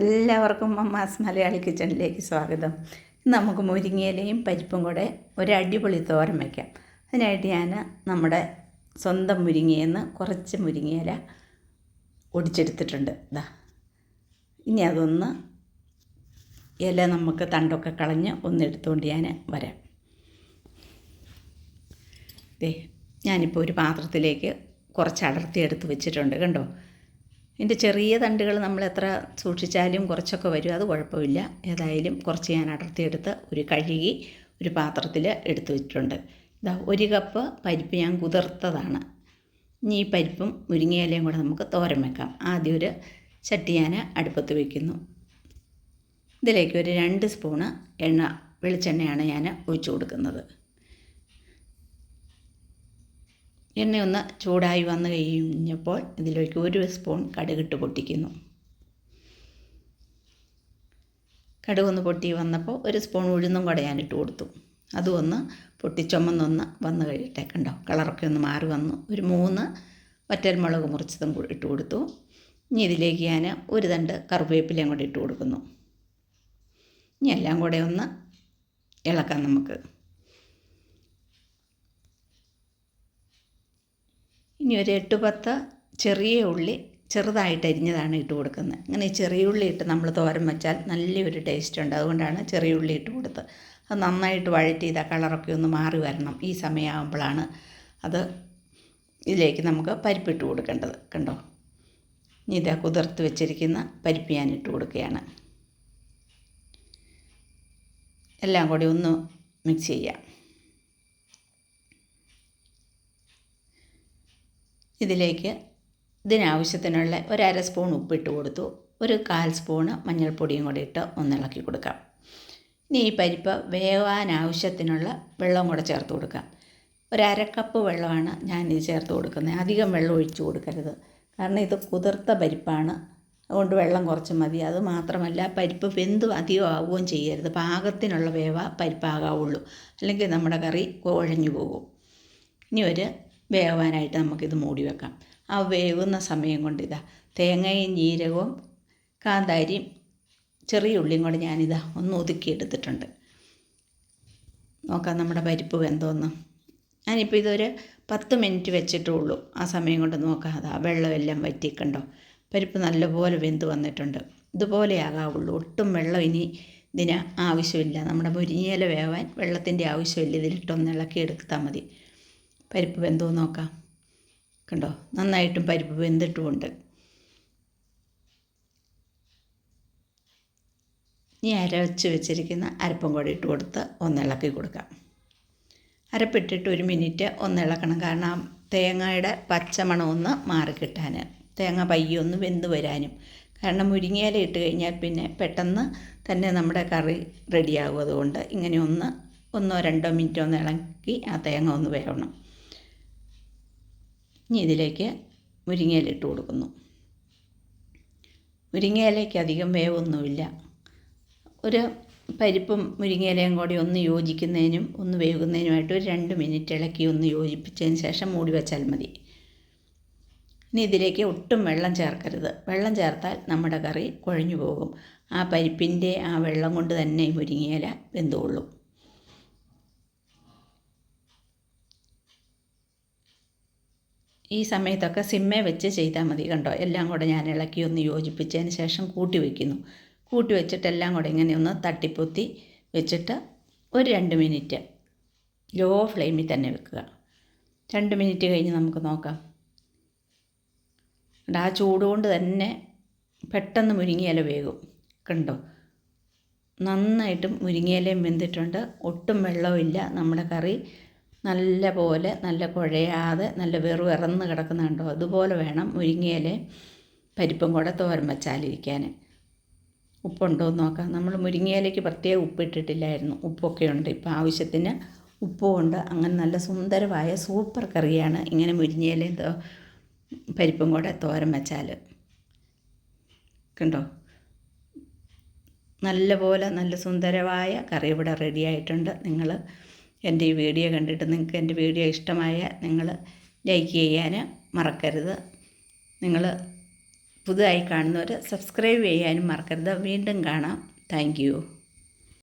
എല്ലാവർക്കും മമ്മാസ് മലയാളി കിച്ചണിലേക്ക് സ്വാഗതം. നമുക്ക് മുരിങ്ങയിലയും പരിപ്പും കൂടെ ഒരു അടിപൊളി തോരൻ വയ്ക്കാം അതിനായിട്ട് ഞാൻ നമ്മുടെ സ്വന്തം മുരിങ്ങയിൽ നിന്ന് കുറച്ച് മുരിങ്ങയില ഒടിച്ചെടുത്തിട്ടുണ്ട്. ഇതാ ഇനി അതൊന്ന് ഇല നമുക്ക് തണ്ടൊക്കെ കളഞ്ഞ് ഒന്ന് എടുത്തുകൊണ്ട് ഞാൻ വരാം. ദേ ഞാനിപ്പോൾ ഒരു പാത്രത്തിലേക്ക് കുറച്ച് അടർത്തി എടുത്ത് വെച്ചിട്ടുണ്ട്. കണ്ടോ? ഇതിന്റെ ചെറിയ തണ്ടുകൾ നമ്മൾ എത്ര സൂക്ഷിച്ചാലും കുറച്ചൊക്കെ വരും അത് കുഴപ്പമില്ല. ഏതായാലും കുറച്ച് ഞാൻ അടർത്തിയെടുത്ത് ഒരു കഴുകി ഒരു പാത്രത്തിൽ എടുത്തു വെച്ചിട്ടുണ്ട്. ഇതാ ഒരു കപ്പ് പരിപ്പ് ഞാൻ കുതിർത്തതാണ്. ഇനി ഈ പരിപ്പും മുരിങ്ങയിലയും കൂടെ നമുക്ക് തോരൻ വെക്കാം. ആദ്യം ഒരു ചട്ടി ഞാൻ അടുപ്പത്ത് വയ്ക്കുന്നു ഇതിലേക്ക് ഒരു രണ്ട് സ്പൂണ് എണ്ണ വെളിച്ചെണ്ണയാണ് ഞാൻ ഒഴിച്ചു കൊടുക്കുന്നത്. എണ്ണയൊന്ന് ചൂടായി വന്നു കഴിഞ്ഞപ്പോൾ ഇതിലേക്ക് ഒരു സ്പൂൺ കടുകിട്ട് പൊട്ടിക്കുന്നു. കടുകൊന്ന് പൊട്ടി വന്നപ്പോൾ ഒരു സ്പൂൺ ഉഴുന്നും കൂടെ ഞാനിട്ട് കൊടുത്തു. അതും പൊട്ടിച്ചൊമ്മന്നൊന്ന് വന്ന് കഴിയട്ടെ കണ്ടോ? കളറൊക്കെ ഒന്ന് മാറി വന്നു. ഒരു മൂന്ന് വറ്റൽമുളക് മുറിച്ചതും കൂടി ഇട്ട് കൊടുത്തു. ഇനി ഇതിലേക്ക് ഞാൻ ഒരു തണ്ട് കറിവേപ്പിലയും കൂടെ ഇട്ട് കൊടുക്കുന്നു. ഇനി എല്ലാം കൂടെ ഒന്ന് ഇളക്കാം നമുക്ക്. ഇനി ഒരു എട്ട് പത്ത് ചെറിയ ഉള്ളി ചെറുതായിട്ട് അരിഞ്ഞതാണ് ഇട്ട് കൊടുക്കുന്നത്. ഇങ്ങനെ ചെറിയ ഉള്ളി ഇട്ട് നമ്മൾ തോരൻ വെച്ചാൽ നല്ലൊരു ടേസ്റ്റ് ഉണ്ട്. അതുകൊണ്ടാണ് ചെറിയ ഉള്ളി ഇട്ട് കൊടുത്തത്. അത് നന്നായിട്ട് വഴറ്റി ഇതാ കളറൊക്കെ ഒന്ന് മാറി വരണം. ഈ സമയമാകുമ്പോഴാണ് അത് ഇതിലേക്ക് നമുക്ക് പരിപ്പിട്ട് കൊടുക്കേണ്ടത്. കണ്ടോ? ഇനി ഇതാ കുതിർത്ത് വെച്ചിരിക്കുന്ന പരിപ്പ് ഞാൻ ഇട്ട് കൊടുക്കുകയാണ്. എല്ലാം കൂടി ഒന്ന് മിക്സ് ചെയ്യാം. ഇതിലേക്ക് ഇതിനാവശ്യത്തിനുള്ള ഒരര സ്പൂൺ ഉപ്പിട്ട് കൊടുത്തു. ഒരു കാൽ സ്പൂണ് മഞ്ഞൾപ്പൊടിയും കൂടി ഇട്ട് ഒന്നിളക്കി കൊടുക്കാം. ഇനി ഈ പരിപ്പ് വേവാൻ ആവശ്യത്തിനുള്ള വെള്ളം കൂടെ ചേർത്ത് കൊടുക്കാം. ഒരു അര കപ്പ് വെള്ളമാണ് ഞാൻ ഇത് ചേർത്ത് കൊടുക്കുന്നത്. അധികം വെള്ളം ഒഴിച്ചു കൊടുക്കരുത്. കാരണം ഇത് കുതിർത്ത പരിപ്പാണ്. അതുകൊണ്ട് വെള്ളം കുറച്ച് മതി. അത് മാത്രമല്ല പരിപ്പ് വെന്ത് അധികം ആവുകയും ചെയ്യരുത്. പാകത്തിനുള്ള വേവ പരിപ്പാകാവുള്ളൂ. അല്ലെങ്കിൽ നമ്മുടെ കറി കുഴഞ്ഞു പോകും. ഇനി ഒരു വേവാനായിട്ട് നമുക്കിത് മൂടി വെക്കാം. ആ വേവുന്ന സമയം കൊണ്ട് ഇതാ തേങ്ങയും ജീരകവും കാന്താരിയും ചെറിയ ഉള്ളിയും കൂടെ ഞാനിതാ ഒന്ന് ഒതുക്കിയെടുത്തിട്ടുണ്ട്. നോക്കാം നമ്മുടെ പരിപ്പ് വെന്തോന്ന്. ഞാനിപ്പോൾ ഇതൊരു പത്ത് മിനിറ്റ് വെച്ചിട്ടേ ഉള്ളൂ ആ സമയം കൊണ്ട് നോക്കാം. അതാ വെള്ളമെല്ലാം വറ്റിക്കണ്ടോ? പരിപ്പ് നല്ലപോലെ വെന്ത് വന്നിട്ടുണ്ട്. ഇതുപോലെ ആകാവുള്ളൂ. ഒട്ടും വെള്ളം ഇനി ഇതിന് ആവശ്യമില്ല. നമ്മുടെ മുരിങ്ങയില വേവാൻ വെള്ളത്തിന്റെ ആവശ്യമില്ല. ഇതിലിട്ടൊന്ന് ഇളക്കി എടുത്താൽ മതി. പരിപ്പ് വെന്തോ നോക്കാം. കണ്ടോ? നന്നായിട്ടും പരിപ്പ് വെന്തിട്ടുമുണ്ട്. ഇനി അരച്ച് വെച്ചിരിക്കുന്ന അരപ്പം കൂടി ഇട്ട് കൊടുത്ത് ഒന്നിളക്കി കൊടുക്കാം. അരപ്പിട്ടിട്ട് ഒരു മിനിറ്റ് ഒന്നിളക്കണം കാരണം തേങ്ങയുടെ പച്ചമണം ഒന്ന് മാറിക്കിട്ടാൻ തേങ്ങ പയ്യൊന്ന് വെന്ത് വരാനും. കാരണം മുരിങ്ങയില ഇട്ട് കഴിഞ്ഞാൽ പിന്നെ പെട്ടെന്ന് തന്നെ നമ്മുടെ കറി റെഡിയാകും. അതുകൊണ്ട് ഇങ്ങനെ ഒന്ന് ഒന്നോ രണ്ടോ മിനിറ്റോ ഒന്ന് ഇളക്കി ആ തേങ്ങ ഒന്ന് വേവണം ഇനി ഇതിലേക്ക് മുരിങ്ങയില ഇട്ട് കൊടുക്കുന്നു. മുരിങ്ങയിലേക്ക് അധികം വേവൊന്നുമില്ല. ഒരു പരിപ്പും മുരിങ്ങയിലയും കൂടി ഒന്ന് യോജിക്കുന്നതിനും ഒന്ന് വേവുന്നതിനുമായിട്ട് ഒരു രണ്ട് മിനിറ്റ് ഇളക്കി ഒന്ന് യോജിപ്പിച്ചതിന് ശേഷം മൂടി വെച്ചാൽ മതി. ഇനി ഇതിലേക്ക് ഒട്ടും വെള്ളം ചേർക്കരുത്. വെള്ളം ചേർത്താൽ നമ്മുടെ കറി കുഴഞ്ഞു പോകും. ആ പരിപ്പിന്റെ ആ വെള്ളം കൊണ്ട് തന്നെ മുരിങ്ങയില വെന്തുകൊള്ളും. ഈ സമയത്തൊക്കെ സിമ്മേ വെച്ച് ചെയ്താൽ മതി കണ്ടോ? എല്ലാം കൂടെ ഞാൻ ഇളക്കി ഒന്ന് യോജിപ്പിച്ചതിന് ശേഷം കൂട്ടി വയ്ക്കുന്നു കൂട്ടി വെച്ചിട്ട് എല്ലാം കൂടെ ഇങ്ങനെ ഒന്ന് തട്ടിപ്പൊത്തി വെച്ചിട്ട് ഒരു രണ്ട് മിനിറ്റ് ലോ ഫ്ലെയിമിൽ തന്നെ വെക്കുക. രണ്ട് മിനിറ്റ് കഴിഞ്ഞ് നമുക്ക് നോക്കാം. ആ ചൂടുകൊണ്ട് തന്നെ പെട്ടെന്ന് മുരിങ്ങയില വേകും. കണ്ടോ? നന്നായിട്ടും മുരിങ്ങയിലയും വെന്തിട്ടുണ്ട്. ഒട്ടും വെള്ളമില്ല നമ്മുടെ കറി നല്ല പോലെ നല്ല കുഴയാതെ നല്ല വെറു ഇറന്ന് കിടക്കുന്നുണ്ടോ അതുപോലെ വേണം മുരിങ്ങയിലെ പരിപ്പും കൂടെ തോരൻ വച്ചാലിരിക്കാൻ. ഉപ്പുണ്ടോ എന്ന് നോക്കാം. നമ്മൾ മുരിങ്ങയിലേക്ക് പ്രത്യേകം ഉപ്പിട്ടിട്ടില്ലായിരുന്നു. ഉപ്പൊക്കെ ഉണ്ട്. ഇപ്പോൾ ആവശ്യത്തിന് ഉപ്പും ഉണ്ട് അങ്ങനെ നല്ല സുന്ദരമായ സൂപ്പർ കറിയാണ് ഇങ്ങനെ മുരിങ്ങയിലയും പരിപ്പും കൂടെ തോരൻ വെച്ചാൽ. കണ്ടോ? നല്ല പോലെ നല്ല സുന്ദരമായ കറി ഇവിടെ റെഡി ആയിട്ടുണ്ട്. നിങ്ങൾ എന്റെ ഈ വീഡിയോ കണ്ടിട്ട് നിങ്ങൾക്ക് എന്റെ വീഡിയോ ഇഷ്ടമായ നിങ്ങൾ ലൈക്ക് ചെയ്യാൻ മറക്കരുത്. നിങ്ങൾ പുതുതായി കാണുന്നവർ സബ്സ്ക്രൈബ് ചെയ്യാനും മറക്കരുത്. വീണ്ടും കാണാം. താങ്ക്